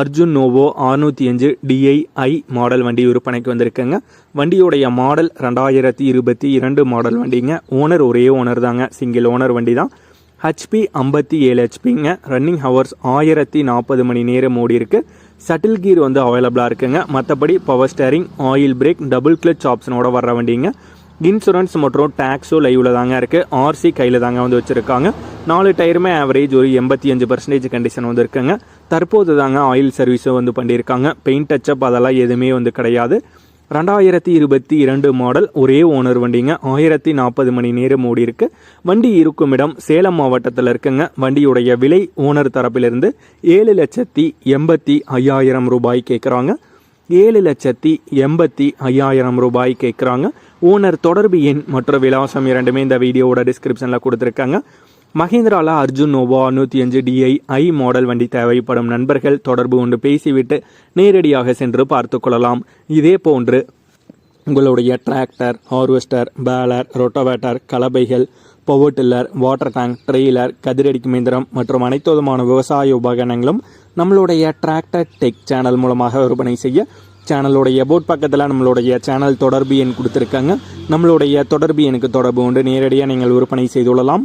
Arjun Novo அறுநூற்றி அஞ்சு DII model வண்டி விற்பனைக்கு வந்திருக்குங்க. வண்டியுடைய மாடல் ரெண்டாயிரத்தி இருபத்தி இரண்டு மாடல் வண்டிங்க. ஓனர் ஒரே ஓனர் தாங்க. சிங்கிள் ஓனர் வண்டி தான் ஹெச்பி ஐம்பத்தி ஏழு ஹெச்பிங்க ரன்னிங் ஹவர்ஸ் ஆயிரத்தி நாற்பது மணி நேரம் ஓடி இருக்கு. சட்டில் கீர் வந்து அவைலபிளாக இருக்குங்க. மற்றபடி power steering oil brake double clutch ஆப்ஷனோட வர்ற வண்டிங்க. இன்சூரன்ஸ் மற்றும் டேக்ஸோ லைவில் தாங்க இருக்குது ஆர்சி கையில் தாங்க வந்து வச்சுருக்காங்க. நாலு டயருமே ஆவரேஜ் ஒரு எண்பத்தி அஞ்சு பர்சன்டேஜ் கண்டிஷன் வந்துருக்குங்க தற்போது தாங்க ஆயில் சர்வீஸும் வந்து பண்ணியிருக்காங்க. பெயிண்ட் டச்சப் அதெல்லாம் எதுவுமே வந்து கிடையாது. ரெண்டாயிரத்தி இருபத்தி இரண்டு மாடல் ஒரே ஓனர் வண்டிங்க. ஆயிரத்தி நாற்பது மணி நேரம் ஓடி இருக்கு. வண்டி இருக்கும் இடம் சேலம் மாவட்டத்தில் இருக்குங்க. வண்டியுடைய விலை ஓனர் தரப்பிலிருந்து ஏழு லட்சத்தி எண்பத்தி ஐயாயிரம் ரூபாய் கேட்குறாங்க ஏழு லட்சத்தி எண்பத்தி ஐயாயிரம் ரூபாய் கேட்குறாங்க ஓனர் தொடர்பு எண் மற்ற விலாசம் இரண்டுமே இந்த வீடியோவோட டிஸ்கிரிப்ஷனில் கொடுத்துருக்காங்க. மஹேந்திரால அர்ஜுன் நோவா நூற்றி அஞ்சு டிஐ ஐ மாடல் வண்டி தேவைப்படும் நண்பர்கள் தொடர்பு கொண்டு பேசிவிட்டு நேரடியாக சென்று பார்த்து கொள்ளலாம். இதே போன்று உங்களுடைய tractor harvester baler rotavator கலபைகள் power tiller water tank trailer கதிரடிக்கும் இயந்திரம் மற்றும் அனைத்து விதமான விவசாய உபகரணங்களும் நம்மளுடைய டிராக்டர் டெக் சேனல் மூலமாக விற்பனை செய்ய சேனலுடைய போட் பக்கத்தில் நம்மளுடைய சேனல் தொடர்பு எண் கொடுத்துருக்காங்க. நம்மளுடைய தொடர்பு எனக்கு தொடர்பு உண்டு நேரடியாக நீங்கள் விற்பனை செய்து கொள்ளலாம்.